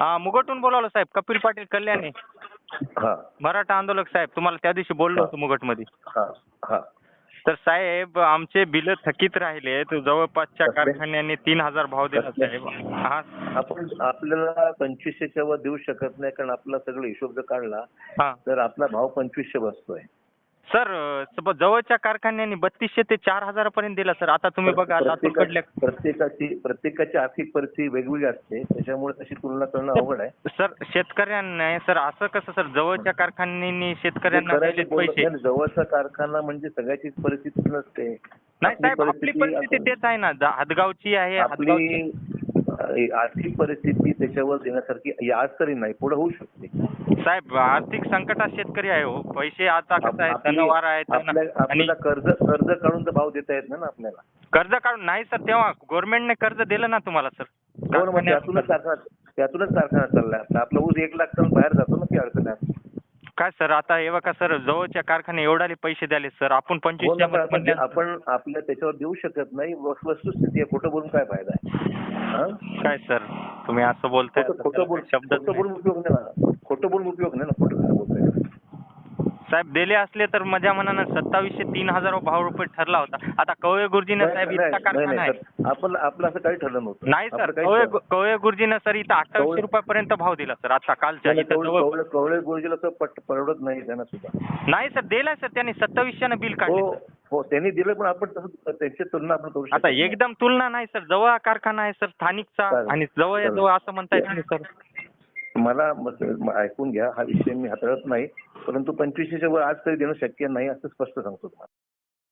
हा मुगटहून बोलावलं साहेब. कपिल पाटील कल्याणी. हा. मराठा आंदोलक साहेब तुम्हाला त्या दिवशी बोललो होतो मुगटमध्ये. हा हा. तर साहेब आमचे बिल थकीत राहिले. तर जवळपासच्या? कारखान्यांनी तीन हजार भाव दिला? साहेब. हा. आपण आपल्याला पंचवीसशेच्या वर देऊ शकत नाही कारण आपला सगळं हिशोब जर काढला हा. तर आपला भाव पंचवीसशे बसतोय. सर जवळच्या कारखान्यांनी बत्तीसशे ते चार हजारापर्यंत दिला सर. आता तुम्ही बघा लातूरकडल्या प्रत्येका- प्रत्येकाची प्रत्येकाची आर्थिक परिस्थिती वेगवेगळी असते. त्याच्यामुळे तशी तुलना करणं अवघड आहे. सर शेतकऱ्यांना सर. असं कसं सर? जवळच्या कारखान्यांनी शेतकऱ्यांना दिलेत पैसे नाही, जवळचा कारखाना म्हणजे सगळ्याचीच परिस्थिती नसते. नाही साहेब आपली परिस्थिती तेच आहे ना. जा- हदगावची आहे हदगावची आर्थिक परिस्थिती त्याच्यावर देण्यासारखी ही आज तरी नाही. पुढे होऊ शकते. साहेब आर्थिक संकटात शेतकरी आहे हो. पैसे आता कसं आहे? सणवार आहेत आपल्याला कर्ज कर्ज काढून तर भाव देता येत नाही ना आपल्याला. कर्ज काढून नाही सर तेव्हा गव्हर्नमेंटने कर्ज दिलं ना तुम्हाला सर? हो त्यातूनच कारखाना त्यातूनच कारखाना चाललाय आपला आपला ऊस एक लाख टन बाहेर जातो ना ती अडचण आहे काय सर आता हे बघा सर जवळच्या कारखाने एवढाले पैसे द्याले सर. आपण हो पंचवीसच्या पण आपण आपल्या त्याच्यावर देऊ शकत नाही. वस- वस्तुस्थिती आहे खोटं बोलून काय फायदा आहे? हा? काय सर? तुम्ही असं बोलताय खोटं बोल शब्द बोलून उपयोग नाही ना खोटं बोलून उपयोग नाही ना खोटं बोलताय? साहेब दिले असले तर माझ्या मनानं सत्तावीसशे तीन हजार भाव रुपये ठरला होता. आता कवळे गुरुजीनं साहेब इतका कारखाना आहे. आपण आपलं असं काही ठरलं नव्हतं. नाही सर. कवळे कवळे गुरुजीनं सर इथं अठ्ठावीसशे रुपयापर्यंत भाव दिला सर. आता कालच्या इथं कवळे गुरुजीला तर परवडत नाही त्यांना सुद्धा. नाही सर. दिलाय सर. त्यांनी सत्तावीसशे बिल काढले हो त्यांनी दिलं पण आपण तसं त्यांची तुलना आपण करू शकत आता नाही. एकदम तुलना नाही सर जवळ कारखाना आहे सर स्थानिकचा चालेल. आणि जवळ चालेल. जवळ असं म्हणता येत नाही सर मला म- ऐकून घ्या हा विषय मी हाताळत नाही परंतु पंचवीसशेच्या वर आज तरी देणं शक्य नाही असं स्पष्ट सांगतो तुम्हाला